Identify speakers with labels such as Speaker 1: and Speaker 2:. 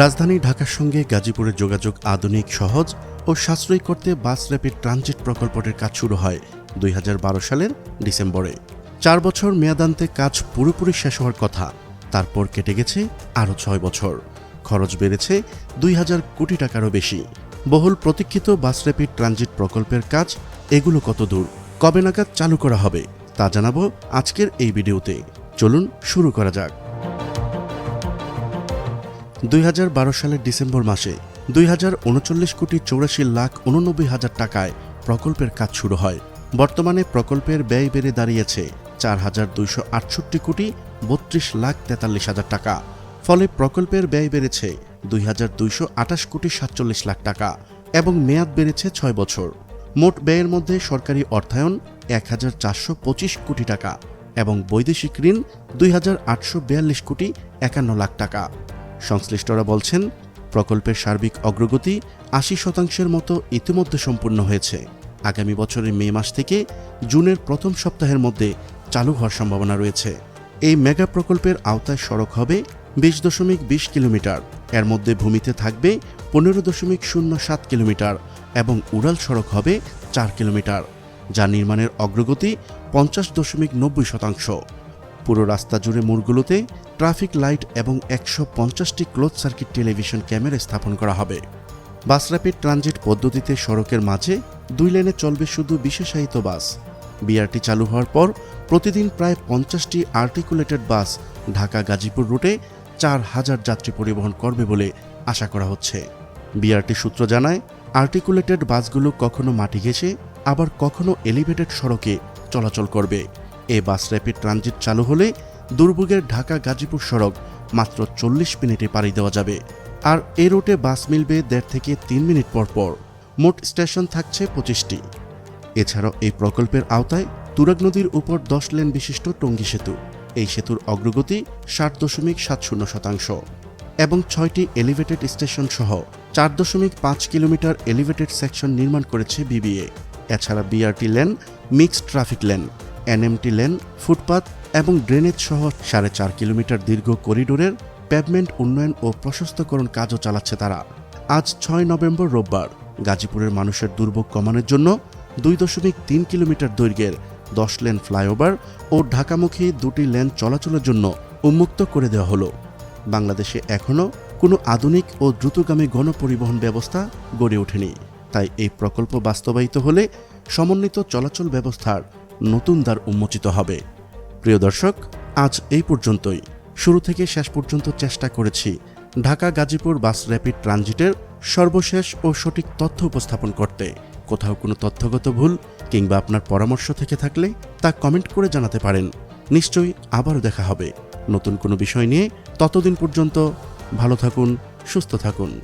Speaker 1: রাজধানী ঢাকার সঙ্গে গাজীপুরের যোগাযোগ আধুনিক, সহজ ও সাশ্রয়ী করতে বাস র্যাপিড ট্রানজিট প্রকল্পটির কাজ শুরু হয় দুই হাজার বারো সালের ডিসেম্বরে। চার বছর মেয়াদান্তে কাজ পুরোপুরি শেষ হওয়ার কথা, তারপর কেটে গেছে আরও ছয় বছর। খরচ বেড়েছে দুই হাজার কোটি টাকারও বেশি। বহুল প্রতীক্ষিত বাস র্যাপিড ট্রানজিট প্রকল্পের কাজ এগুলো কত দূর, কবে নাগাদ চালু করা হবে, তা জানাব আজকের এই ভিডিওতে। চলুন শুরু করা যাক। দুই হাজার বারো সালের ডিসেম্বর মাসে দুই হাজার উনচল্লিশ কোটি চৌরাশি লাখ উননব্বই হাজার টাকায় প্রকল্পের কাজ শুরু হয়। বর্তমানে প্রকল্পের ব্যয় বেড়ে দাঁড়িয়েছে চার হাজার দুইশো আটষট্টি কোটি বত্রিশ লাখ তেতাল্লিশ হাজার টাকা। ফলে প্রকল্পের ব্যয় বেড়েছে দুই হাজার দুইশো আটাশ কোটি সাতচল্লিশ লাখ টাকা এবং মেয়াদ বেড়েছে ছয় বছর। মোট ব্যয়ের মধ্যে সরকারি অর্থায়ন এক হাজার চারশো পঁচিশ কোটি টাকা এবং বৈদেশিক ঋণ দুই হাজার আটশো বিয়াল্লিশ কোটি একান্ন লাখ টাকা। সংশ্লিষ্টরা বলছেন, প্রকল্পের সার্বিক অগ্রগতি আশি শতাংশের মতো ইতিমধ্যে সম্পূর্ণ হয়েছে। আগামী বছরের মে মাস থেকে জুনের প্রথম সপ্তাহের মধ্যে চালু হওয়ার সম্ভাবনা রয়েছে। এই মেগা প্রকল্পের আওতায় সড়ক হবে বিশ দশমিক বিশ কিলোমিটার, এর মধ্যে ভূমিতে থাকবে পনেরো দশমিক শূন্য সাত কিলোমিটার এবং উড়াল সড়ক হবে চার কিলোমিটার যা নির্মাণের অগ্রগতি পঞ্চাশ দশমিক নব্বই শতাংশ। পুরো রাস্তা জুড়ে মোড়গুলোতে ট্রাফিক লাইট এবং একশো পঞ্চাশটি ক্লোজ সার্কিট টেলিভিশন ক্যামেরা স্থাপন করা হবে। বাস র্যাপিড ট্রানজিট পদ্ধতিতে সড়কের মাঝে দুই লেনে চলবে শুধু বিশেষায়িত বাস। বিআরটি চালু হওয়ার পর প্রতিদিন প্রায় পঞ্চাশটি আর্টিকুলেটেড বাস ঢাকা গাজীপুর রুটে চার হাজার যাত্রী পরিবহন করবে বলে আশা করা হচ্ছে। বিআরটি সূত্র জানায়, আর্টিকুলেটেড বাসগুলো কখনো মাটি ঘেঁষে, আবার কখনো এলিভেটেড সড়কে চলাচল করবে। এ বাস র্যাপিড ট্রানজিট চালু হলে দুর্ভোগের ঢাকা গাজীপুর সড়ক মাত্র চল্লিশ মিনিটে পাড়ি দেওয়া যাবে। আর এ রুটে বাস মিলবে দেড় থেকে তিন মিনিট পর পর। মোট স্টেশন থাকছে পঁচিশটি। এছাড়াও এই প্রকল্পের আওতায় তুরাগ নদীর উপর দশ লেন বিশিষ্ট টঙ্গী সেতু। এই সেতুর অগ্রগতি ষাট দশমিক সাত শূন্য শতাংশ। এবং ছয়টি এলিভেটেড স্টেশন সহ চার দশমিক পাঁচ কিলোমিটার এলিভেটেড সেকশন নির্মাণ করেছে বিবিএ। এছাড়া BRT lane, mixed traffic lane. NMT lane, footpath এবং ড্রেনেজ সহ সাড়ে চার কিলোমিটার দীর্ঘ করিডোরের প্যাভমেন্ট উন্নয়ন ও প্রশস্তকরণ কাজও চালাচ্ছে তারা। আজ ছয় নভেম্বর রোববার, গাজীপুরের মানুষের দুর্ভোগ কমানোর জন্য দুই দশমিক তিন কিলোমিটার দৈর্ঘ্যের দশ লেন ফ্লাইওভার ও ঢাকামুখী দুটি লেন চলাচলের জন্য উন্মুক্ত করে দেওয়া হলো। বাংলাদেশে এখনও কোনো আধুনিক ও দ্রুতগামী গণপরিবহন ব্যবস্থা গড়ে ওঠেনি। তাই এই প্রকল্প বাস্তবায়িত হলে সমন্বিত চলাচল ব্যবস্থার নতুন দ্বার উন্মোচিত হবে। প্রিয় দর্শক, আজ এই পর্যন্তই। শুরু থেকে শেষ পর্যন্ত চেষ্টা করেছি ঢাকা গাজীপুর বাস র্যাপিড ট্রানজিটের সর্বশেষ ও সঠিক তথ্য উপস্থাপন করতে। কোথাও কোনো তথ্যগত ভুল কিংবা আপনার পরামর্শ থেকে থাকলে তা কমেন্ট করে জানাতে পারেন। নিশ্চয়ই আবারও দেখা হবে। নতুন কোনো বিষয় নিয়ে ততদিন পর্যন্ত ভালো থাকুন, সুস্থ থাকুন।